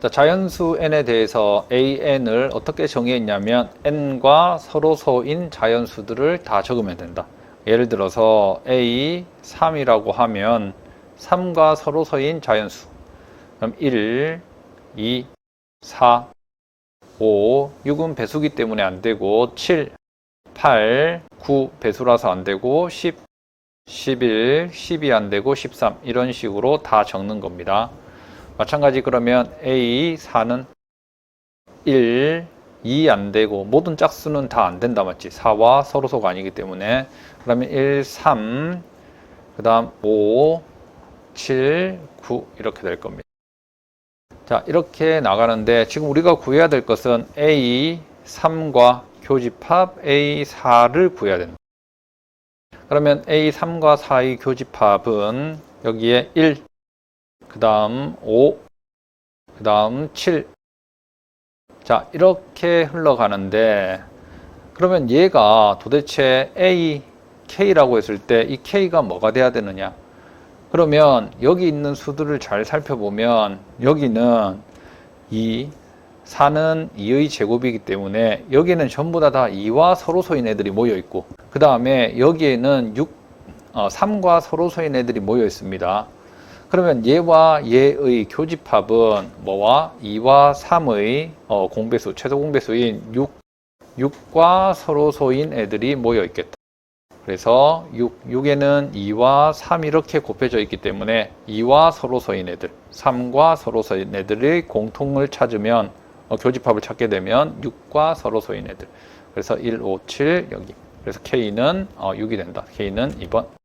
자, 자연수 n에 대해서 an을 어떻게 정의했냐면 n과 서로소인 자연수들을 다 적으면 된다. 예를 들어서 a 3이라고 하면 3과 서로소인 자연수. 그럼 1, 2, 4, 5, 6은 배수기 때문에 안 되고 7, 8, 9 배수라서 안 되고 10, 11, 12 안 되고 13 이런 식으로 다 적는 겁니다. 마찬가지 그러면 A 4는 1, 2 안 되고 모든 짝수는 다 안 된다 맞지? 4와 서로소가 아니기 때문에 그러면 1, 3, 그 다음 5, 7, 9 이렇게 될 겁니다. 자 이렇게 나가는데 지금 우리가 구해야 될 것은 A 3과 교집합 A 4를 구해야 된다. 그러면 A 3과 4의 교집합은 여기에 1, 그 다음 5, 그 다음 7. 자, 이렇게 흘러가는데, 그러면 얘가 도대체 A, K라고 했을 때 이 K가 뭐가 돼야 되느냐? 그러면 여기 있는 수들을 잘 살펴보면 여기는 2, 4는 2의 제곱이기 때문에 여기는 전부 다, 다 2와 서로소인 애들이 모여 있고 그 다음에 여기에는 6, 어, 3과 서로소인 애들이 모여 있습니다. 그러면 얘와 얘의 교집합은 뭐와 2와 3의 어, 공배수, 최소 공배수인 6, 6과 서로소인 애들이 모여 있겠다. 그래서 6, 6에는 2와 3 이렇게 곱해져 있기 때문에 2와 서로소인 애들, 3과 서로소인 애들의 공통을 찾으면 어, 교집합을 찾게 되면 6과 서로소인 애들. 그래서 1, 5, 7 여기. 그래서 K는 어, 6이 된다. K는 2번.